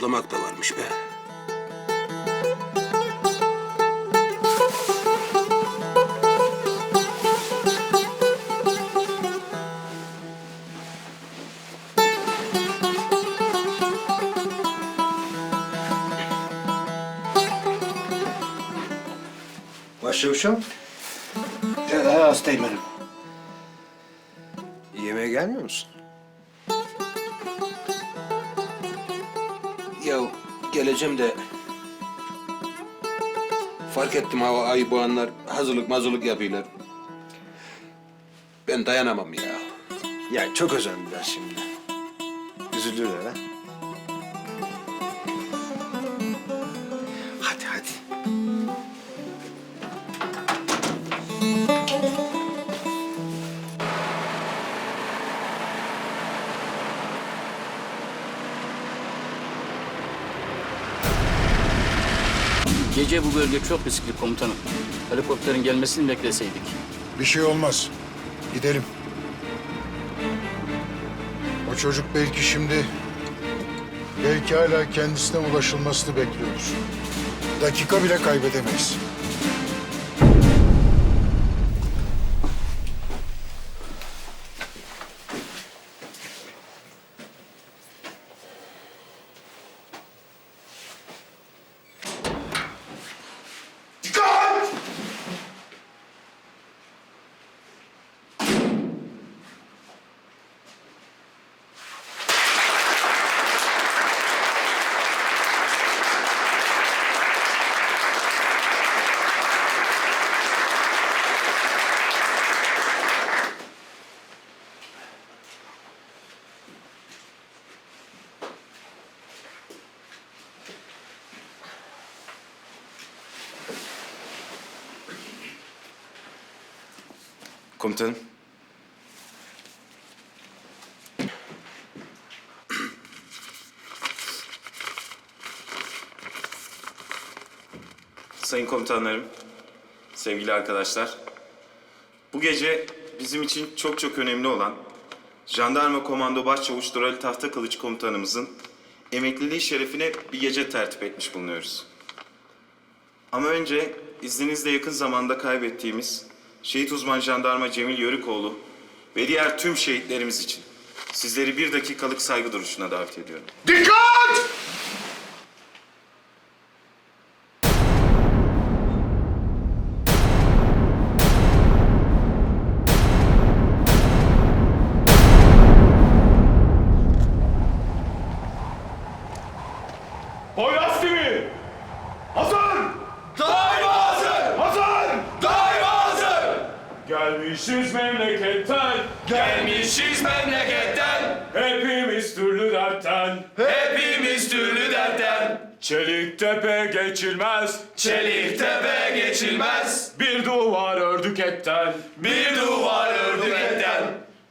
Toplamak da varmış be. Başçavuşum, He, hastayım benim. yemeğe gelmiyor musun? Geleceğim de... Fark ettim hava ayı boğanlar hazırlık mazırlık yapıyorlar. Ben dayanamam ya. Ya çok özendiler şimdi. Üzülürler ha. Gece bu bölge çok riskli komutanım. Helikopterin gelmesini bekleseydik. Bir şey olmaz. Gidelim. O çocuk belki şimdi... Belki hala kendisine ulaşılmasını bekliyordur. Dakika bile kaybedemeyiz. Komutanım. Sayın komutanlarım, sevgili arkadaşlar. Bu gece bizim için çok çok önemli olan Jandarma Komando Başçavuş Dural Tahtakılıç Komutanımızın emekliliği şerefine bir gece tertip etmiş bulunuyoruz. Ama önce izninizle yakın zamanda kaybettiğimiz şehit uzman jandarma Cemil Yörükoğlu ve diğer tüm şehitlerimiz için sizleri bir dakikalık saygı duruşuna davet ediyorum. Dikkat! Gelmişiz memleketten, Gelmişiz memleketten, hepimiz türlü dertten. hepimiz türlü dertten. Çelik tepe geçilmez, Çelik tepe geçilmez, bir duvar ördük etten. bir duvar ördük etten.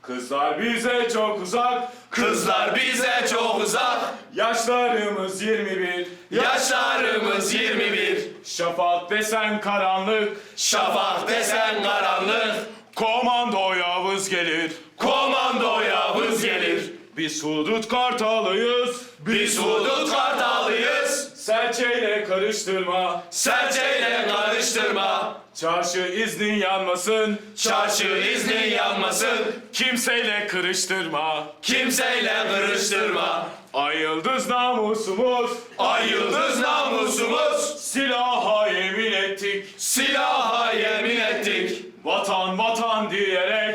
Kızlar bize çok uzak, Kızlar bize çok uzak, yaşlarımız 21. yaşlarımız 21. Şafak desen karanlık, Şafak desen karanlık, komando Yavuz gelir. komando Yavuz gelir. Biz hudut kartalıyız, Biz hudut kartalıyız, serçeyle karıştırma. serçeyle karıştırma. Çarşı iznin yanmasın, Çarşı iznin yanmasın, kimseyle kırıştırma. kimseyle kırıştırma. Ay yıldız namusumuz, Ay yıldız namusumuz, silaha yemin ettik. silaha yemin ettik. Vatan vatan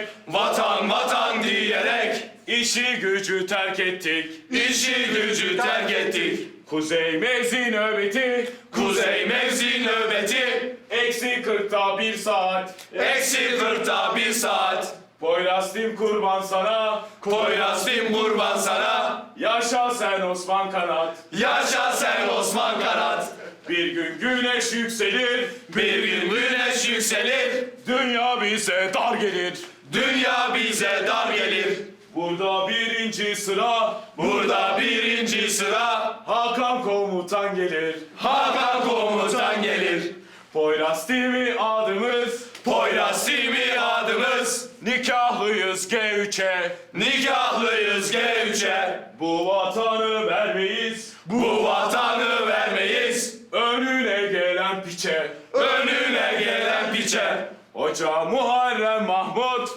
diyerek, Vatan vatan diyerek, işi gücü terk ettik. işi gücü terk ettik. Kuzey mevzi nöbeti, Kuzey mevzi nöbeti, eksi kırkta bir saat. eksi kırkta bir saat. Poyrazlim kurban sana, Poyrazlim kurban sana, yaşa sen Osman Kanat. yaşa sen Osman Kanat. Bir gün güneş yükselir, Bir gün güneş yükselir, dünya bize dar gelir dünya bize dar gelir. Burada birinci sıra, burada birinci sıra. Hakan komutan gelir, Hakan komutan gelir. Poyraz TV adımız, Poyraz TV adımız. Nikahlıyız G3'e, Nikahlıyız G3'e. Bu vatanı vermeyiz, Bu vatanı vermeyiz. önüne gelen piçe. Önüne gelen piçe. Hoca Muharrem Mahmut,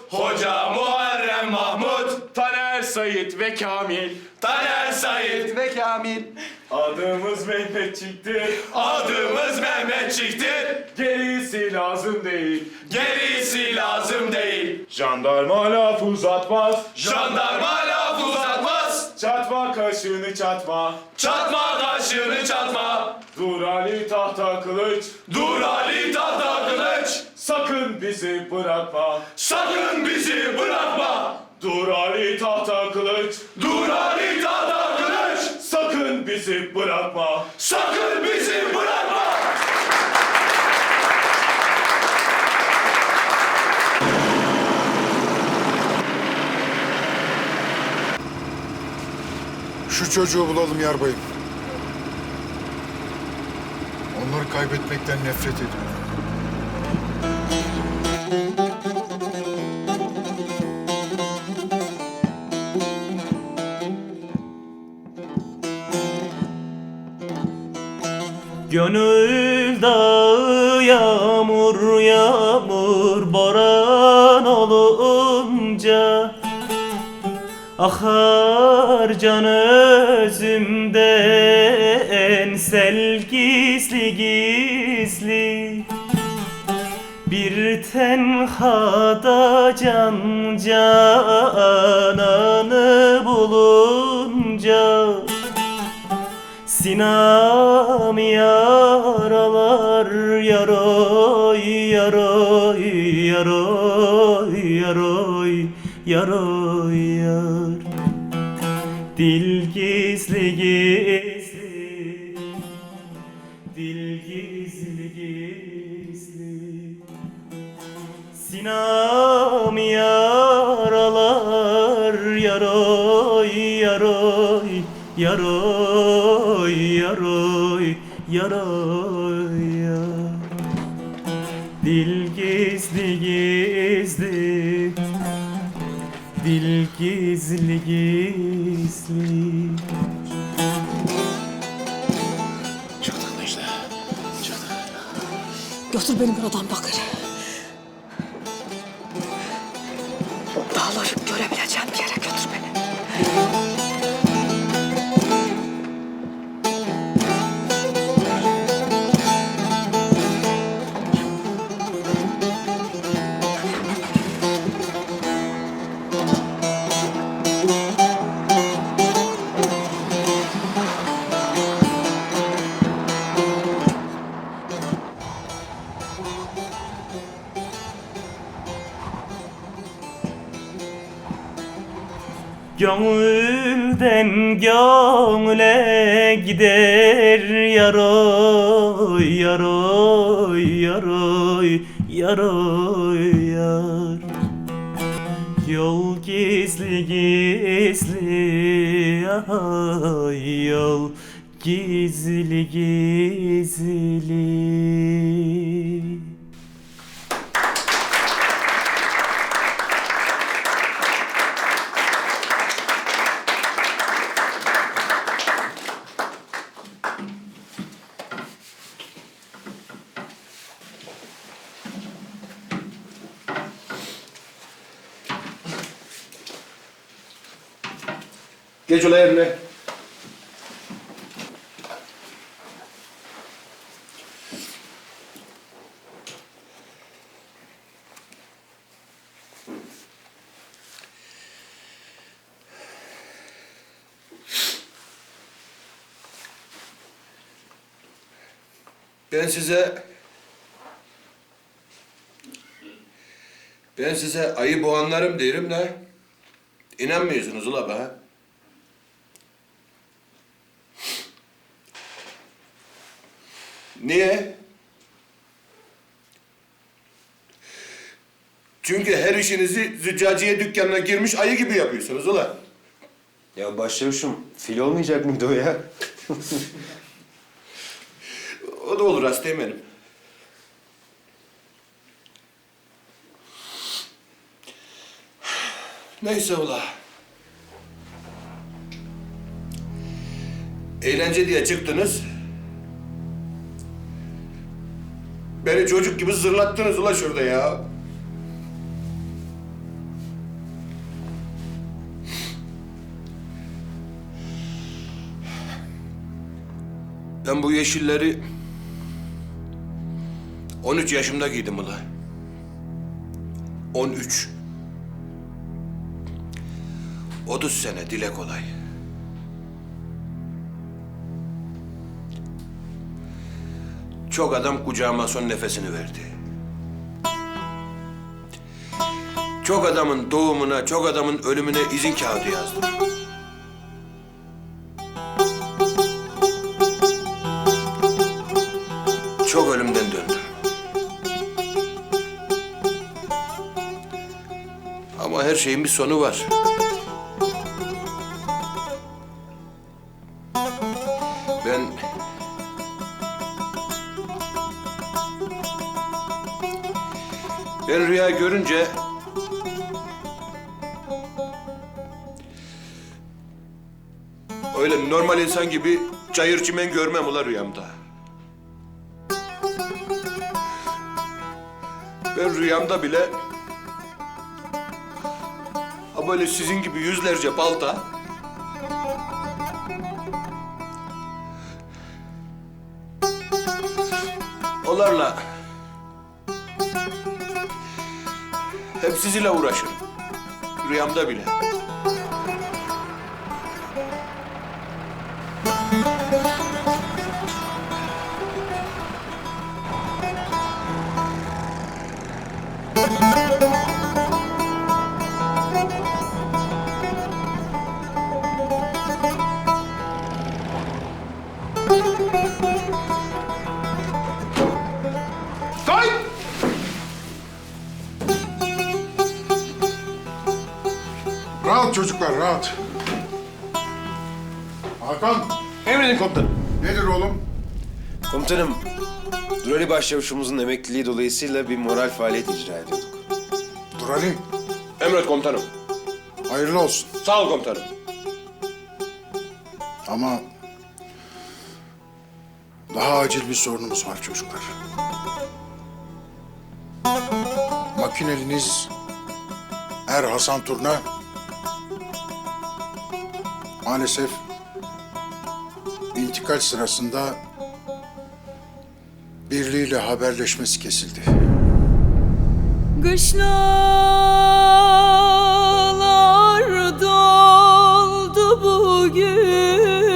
Sayit ve Kamil. Taner Said ve Kamil. Adımız Mehmetçik'tir, Adımız Mehmetçik'tir. gerisi lazım değil. Gerisi lazım değil. Jandarma laf uzatmaz, Jandarma laf uzatmaz. çatma kaşını çatma. Çatma kaşını çatma. Dur Ali tahta kılıç, Dur Ali tahta kılıç. sakın bizi bırakma. Sakın bizi bırakma. Dur Ali tahta kılıç, Dur Ali tahta kılıç. sakın bizi bırakma. Sakın bizi bırakma. Şu çocuğu bulalım yarbayım. Onları kaybetmekten nefret ediyorum. Gönül dağı yağmur yağmur boran olunca Akar can özümden sel gizli gizli. Bir tenhada can cananı bulunca Sinam yaralar yaroy yaroy yaroy yaroy yaroy yar. Dil gizli gizli Dil gizli gizli. Sinam yaralar yaroy yaroy yaroy yaroy yaroy yar Dil gizli gizli Dil gizli gizli. Götür beni buradan bakır. Gönülden gönüle gider yaroy yaroy yaroy yaroy yar. Yol gizli gizli ay yol gizli gizli Geç ula yerine. Ben size ben size ayı boğanlarım derim de inanmıyorsunuz ula be. Niye? Çünkü her işinizi züccaciye dükkanına girmiş ayı gibi yapıyorsunuz ulan. Ya başlamışım. Fil olmayacak mıydı o ya? O da olur hastayım benim. Neyse ula. Eğlence diye çıktınız. Beni çocuk gibi zırlattınız ula şurada ya. Ben bu yeşilleri 13 yaşımda giydim ula. 13. 30 sene dile kolay. Çok adam kucağıma son nefesini verdi. Çok adamın doğumuna, çok adamın ölümüne izin kağıdı yazdım. Çok ölümden döndüm. Ama her şeyin bir sonu var. Ben rüya görünce öyle normal insan gibi çayır çimen görmem ula rüyamda. Ben rüyamda bile ha böyle sizin gibi yüzlerce balta onlarla hep sizinle uğraşırım. Rüyamda bile. Rahat çocuklar rahat. Hakan Emredin komutanım. nedir oğlum? Komutanım, Durali Başçavuşumuzun emekliliği dolayısıyla bir moral faaliyet icra ediyorduk. Dur Ali Emret komutanım. hayırlı olsun. Sağ ol komutanım. Ama daha acil bir sorunumuz var çocuklar. Makineliniz Er Hasan Turna maalesef intikal sırasında birliğiyle haberleşmesi kesildi. Kışlalar doldu bugün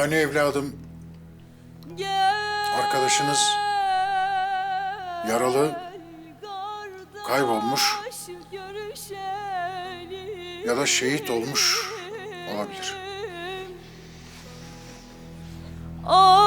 Yani evladım Arkadaşınız yaralı, kaybolmuş ya da şehit olmuş olabilir. Ayrılık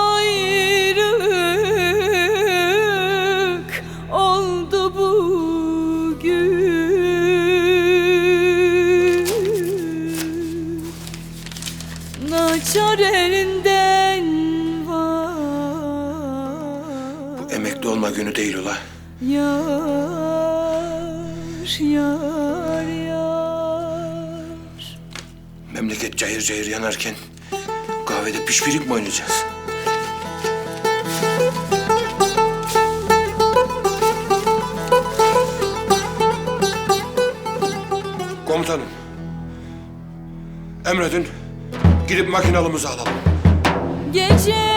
günü değil ula. Yar, yar, yar Memleket cayır cayır yanarken kahvede pişpirik mi oynayacağız? Komutanım. Emredin. Gidip makinalımızı alalım. Geceler